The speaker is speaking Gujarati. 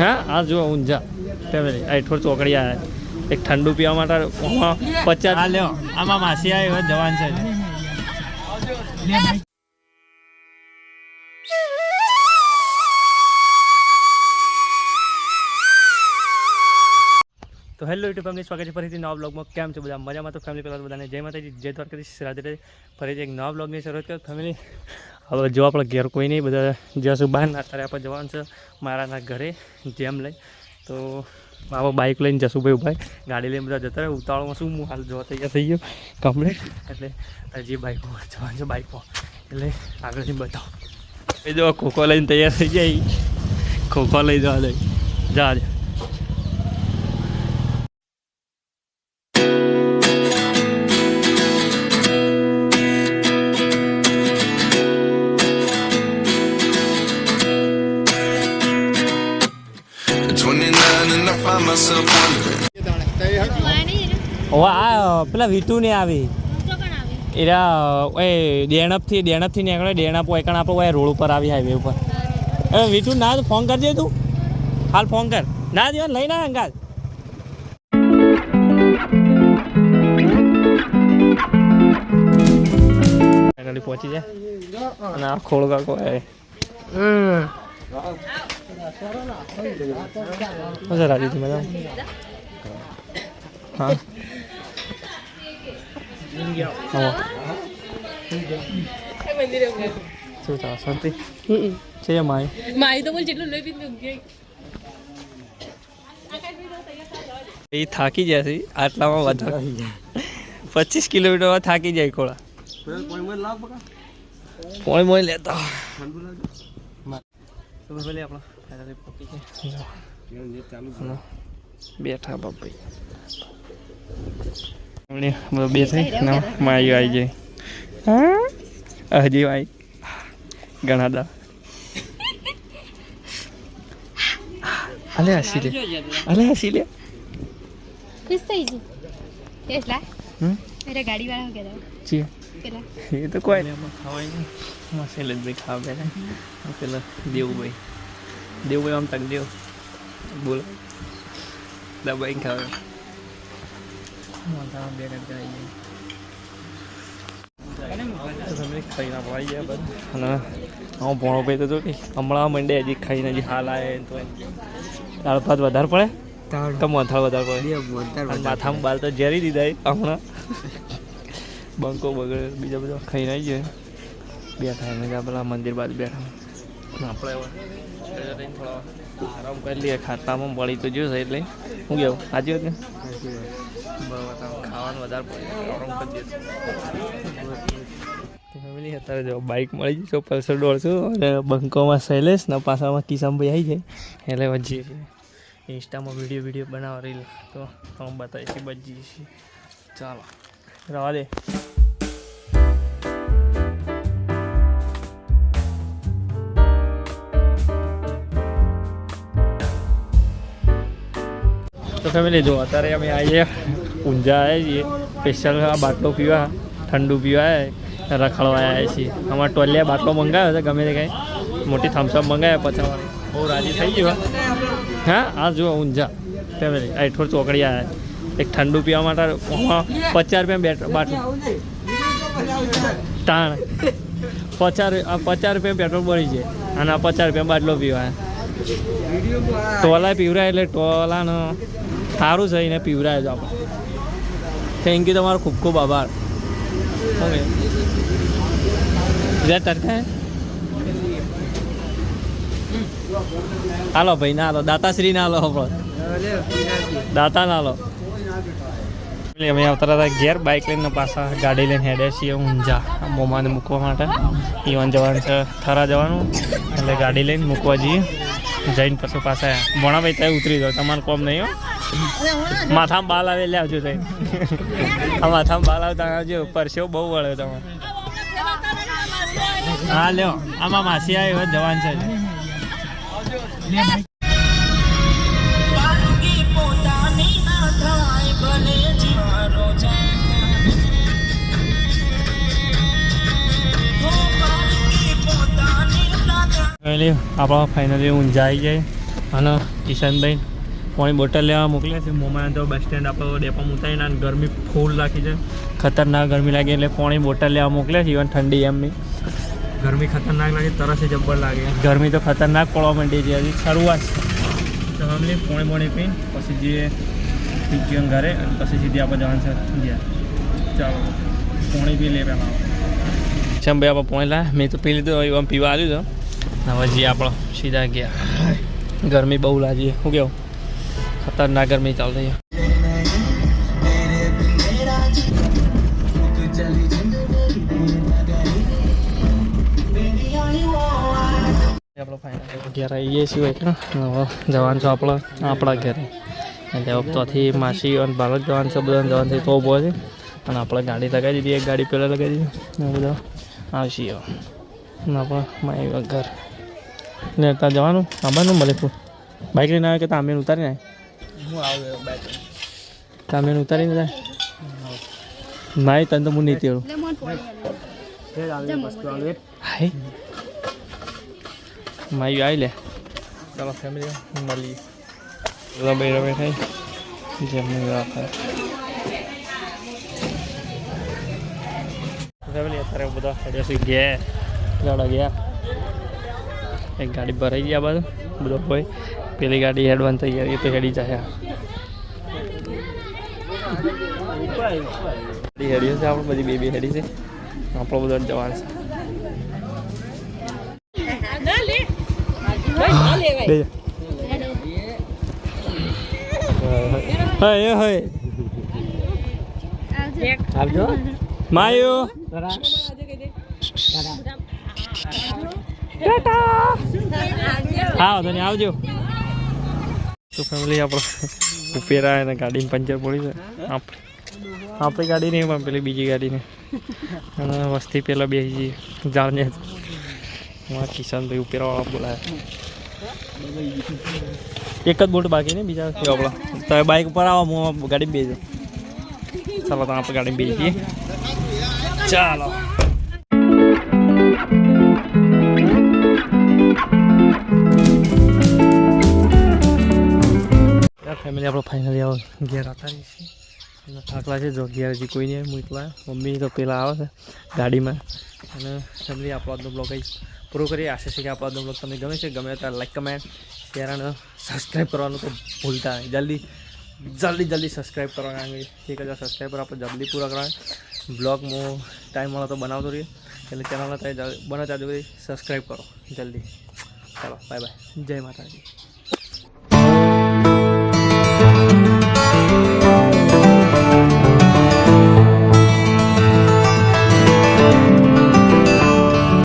હા? આ જુઓ ઊંઝા. ફેમિલી આઠોર ચોકડીયા આવ્યા એક ઠંડુ પીવા માટે પચાસ લ્યો આમાં માસી આવી હોય જવાન છે. તો હેલો યુટ્યુબ ફેમિલી સ્વાગત છે ફરીથી નવા બ્લોગમાં કેમ છો બધા? મજામાં તો ફેમિલી પહેલાં બધાને? જય માતાજી જય દ્વારકાથી રાધે ફરીથી એક નવા બ્લોગની શરૂઆત કરો ફેમિલી હવે જો આપણે ઘેર કોઈ નહીં, બધા જશું બહાર ના અત્યારે આપણે જવાનું છે મારાના ઘરે, જેમ લઈ. તો બાબા બાઇક લઈને જશું ભાઈ ભાઈ ગાડી લઈને બધા જતા રહે. ઉતાવળમાં શું હું હાલ જોવા તૈયાર થઈ ગયો? કમ્પ્લીટ એટલે હજી બાઇકો જવાનું છે બાઇકમાં એટલે આગળથી બતાવો. એ જો ખોખો લઈને તૈયાર થઈ જાય ખોખો લઈ જવા દે. જા. આ પેલા વીટુ ને આવી. એરા, એ દેણપથી દેણપથી નીકળે દેણપ હોય કારણ આપણે રોડ ઉપર આવી હાઈવે ઉપર. એ વીટુ, ના ફોન કરજે તું. હાલ ફોન કર. ના દે લઈને આવે અંગાત ફાઈનલી પહોંચી જાય. અને આ ખોળ કાકો આવે મજા રાજી હતી મજા હા. શું ચાલે શાંતિ છે માય મારી તો બોલ જેટલું લઈ પીધું એ થાકી જાય છે આટલામાં વધારે પચીસ કિલોમીટરમાં થાકી જાય ખોળા પોણી મોઈ લેતા આપણો બેઠા બાપી. બે ના માયું આવી જાય હા? હજી ભાઈ ઘણા દા. અલે હસી લે. અલે હસી લે. ખુશ થઈ જી. કેટલા હમ? ગાડી વાળા જી પેલા. એ તો કોઈ. નહીં ખવાય નહીં. મસેલ જ ભાઈ ખાવા પહેલાં પેલા દેવુભાઈ આમ તક દેવ બોલો દબાઈ ખાવે મોઢામાં બે ટકા આવી જાય તમે ખાઈને આપણે આવી ગયા બધા અને હું ભણો ભાઈ તો જો કે હમણાં મંડે હજી ખાઈને હજી હાલ આવે તો દાળ ભાત વધારે પડે તો મોથાળ વધારે પડે માથામાં બાલ તો ઝેરી દીધા હમણાં બંકો બગડે બીજા બધા ખાઈને આવી જાય બેઠા એમ પેલા મંદિર બાદ બેઠા અને આપણે થોડો આરામ કરી લઈએ, ખાતામાં મળી તો જોશે એટલે. હું કેવું? સાચી વાત ને ખાવાનું વધારે પડે, આરામ કરી દઈએ. ફેમિલી અત્યારે જો બાઇક મળી જશે પલ્સર દોડશું અને બંકોમાં શૈલેષ ને પાછામાં કિસાનભાઈ આવી જાય. એટલે વજીએ છીએ. ઇન્સ્ટામાં વીડિયો વીડિયો બનાવવા રીલ તો હું બતાવીશ જઈએ છીએ. ચાલો, રવા દે. તો ફેમિલી જો અત્યારે અમે આવીએ ઊંઝા આવ્યા છીએ. સ્પેશિયલ બાટલો પીવા. ઠંડુ પીવા રખડવા આવ્યા છીએ. અમારે ટોલિયા બાટલો મંગાવ્યો છે, ગમે તે કાંઈ. મોટી થમ્સઅપ મંગાવ્યા પચાવવાની બહુ રાજી થઈ ગયો, હા. આ જુઓ, ઊંઝા. ફેમિલી આઠોર ચોકડી આવ્યા એક ઠંડુ પીવા માટે પચાસ રૂપિયા બેટ બાટલો. તાણ. પચાસ પચાસ રૂપિયા પેટ્રોલ બળી છે. અને આ પચાસ રૂપિયા બાટલો પીવા. ટોલા પીવરાય એટલે ટોલાનો સારું છે, એને પીવરાય આપણે. થેન્ક યુ તમારો ખૂબ ખૂબ આભાર. ઓકે. જય તરકા હાલો ભાઈ, ના હાલો. દાતાશ્રી ના હાલો આપણો. દાતા ના હાલો. અમે આવતા હતા ઘેર બાઇક લઈને પાછા ગાડી લઈને હેડે છીએ ઊંઝા મોમાને મૂકવા માટે. ઈવન જવાનું છે, થરા જવાનું. એટલે ગાડી લઈને મૂકવા જઈએ. જઈને પછી પાસે ભણાભાઈ ત્યાં ઉતરી જાઓ તમારે કોમ નહીં હો. માથામાં બાલ આવે એટલે આવજો તઈ આ માથામાં બાલ આવતા આવજો. પરસ્યો બહુ વળ્યો તમારે. હા, લ્યો. આમાં માસી આવ્યો, જવાન છે. ફાઇનલી આપણો ફાઇનલી ઊંઝા આવી જાય. અને કિશનભાઈ પાણી બોટલ લેવા મોકલ્યા છે. મોમાં તો બસ સ્ટેન્ડ આપણો ડેપોમાં ઉતારીને અને ગરમી ફૂલ રાખી છે. ખતરનાક ગરમી લાગે એટલે પાણી બોટલ લેવા મોકલ્યા છે ઇવન ઠંડી એમની ગરમી ખતરનાક લાગે તરસ જબ્બર લાગે. ગરમી તો ખતરનાક પડવા માંડી છે હજી. શરૂઆત. તો અમે પોણી પાણી પીને પછી જઈએ પીટીએમ ઘરે અને પછી સીધી આપણે જવાનું છે ગયા ચાલો પોણી પી લે પહેલાં. ચમ ભાઈ આપણે પોણી લાયા. મેં તો પી લીધું એવા પીવા આવ્યું તો હવે જે આપણો સીધા ગયા. ગરમી બહુ લાગી શું કેવું? ખતરનાક ગરમી ચાલતી આપણો ફાઇનલ ઘેર આવીએ છીએ જવાનું છો આપણો આપણા ઘરે. એટલે માસી અને ભારત જવાનું છે બધા જવાનું તો ઊભો છે. અને આપણે ગાડી લગાવી દીધી, એક ગાડી પહેલાં લગાવી દીધી. બધા આવશે આપણે મારી ઘર. ને ત્યાં જવાનું? આવવાનું મળે તું બાઇક લઈને આવે કે તામેન ઉતારીને આવે અમે ઉતારીને જાય? મારી તને તો હું નહીં તેડું. હાય. મારી આવી લે. ચાલો ફેમિલી મળીએ રમે રમે થાય. જેમને રાખે ફેમિલી અત્યારે બધા ગયા ગાડા ગયા. એક ગાડી ભરાઈ ગયા બાજુ બધો હોય. પેલી ગાડી હેડવાન થઈ ગયા એ તો હેડી જાય હેડી હેડી છે આપણે બધી બે બે હેડી છે. આપણો બધો જવાનું છે. હય હય આવજો. માયુ. હા વાંધો નહીં આવજો તો ફેમિલી આપણો ઉપેરા અને ગાડીની પંચર પડી છે આપણે આપણી ગાડી નહીં પણ પેલી બીજી ગાડીને અને વસ્તી પેલા બેસી જઈએ જાણને મારા કિશનભાઈ ઉપેરાવાળા બોલાયા એક જ બોટ બાકી ને બીજા કેવા આપણા તમે બાઇક ઉપર આવો હું ગાડી બેસી ચાલો તો આપણે ગાડી બેસી ચાલો ફેમિલી આપણો ફાઇનલી આવો ઘેર હતા છીએ. થાકલા છે, જો ઘેર હજી કોઈ નહીં મોકલા મમ્મી તો પેલા આવે છે, ગાડીમાં. અને ફેમિલી આપણો આજનો બ્લોગ અહીં પૂરો કરી આશા છે કે આપણો આજનો બ્લોગ તમને ગમે છે. ગમે ત્યારે લાઈક કમેન્ટ શેર અને સબસ્ક્રાઈબ કરવાનું તો ભૂલતા નહીં. જલ્દી જલ્દી જલ્દી સબસ્ક્રાઈબ કરવાના એક હજાર સબસ્ક્રાઈબર આપણે જલ્દી પૂરા કરવાના બ્લોગ હું ટાઈમ મળે તો બનાવતો રહીએ. એટલે ચેનલને તમે બને ત્યાં સબસ્ક્રાઈબ કરો. જલ્દી. ચાલો બાય બાય જય માતાજી.